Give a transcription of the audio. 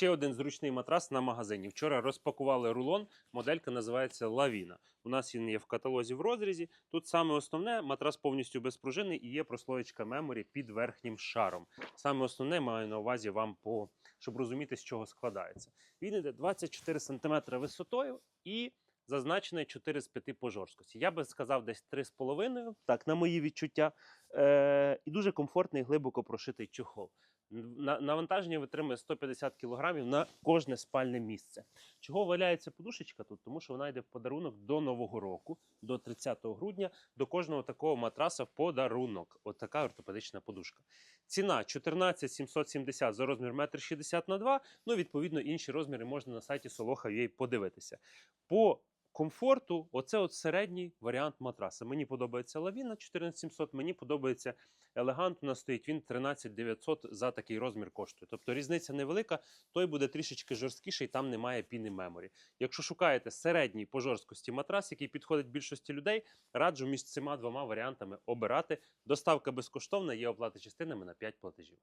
Ще один зручний матрас на магазині. Вчора розпакували рулон. Моделька називається Лавіна. У нас він є в каталозі в розрізі. Тут саме основне матрас повністю безпружинний і є прослоєчка меморі під верхнім шаром. Саме основне маю на увазі вам по щоб розуміти, з чого складається. Він іде 24 см висотою і зазначений 4 з 5 по жорсткості. Я би сказав, десь 3,5, так, на мої відчуття. Е, і дуже комфортний, глибоко прошитий чохол. На- Навантаження витримує 150 кг на кожне спальне місце. Чого валяється подушечка тут? Тому що вона йде в подарунок до Нового року, до 30 грудня, до кожного такого матраса в подарунок. От така ортопедична подушка. Ціна 14 770 за розмір 1,60 м на 2 Ну, відповідно, інші розміри можна на сайті Soloha.ua подивитися. По комфорту, оце от середній варіант матраса. Мені подобається лавіна 14700, мені подобається елегант. У нас стоїть він 13900 за такий розмір коштує. Тобто різниця невелика, той буде трішечки жорсткіший, там немає піни меморі. Якщо шукаєте середній по жорсткості матрас, який підходить більшості людей, раджу між цими двома варіантами обирати. Доставка безкоштовна, є оплата частинами на 5 платежів.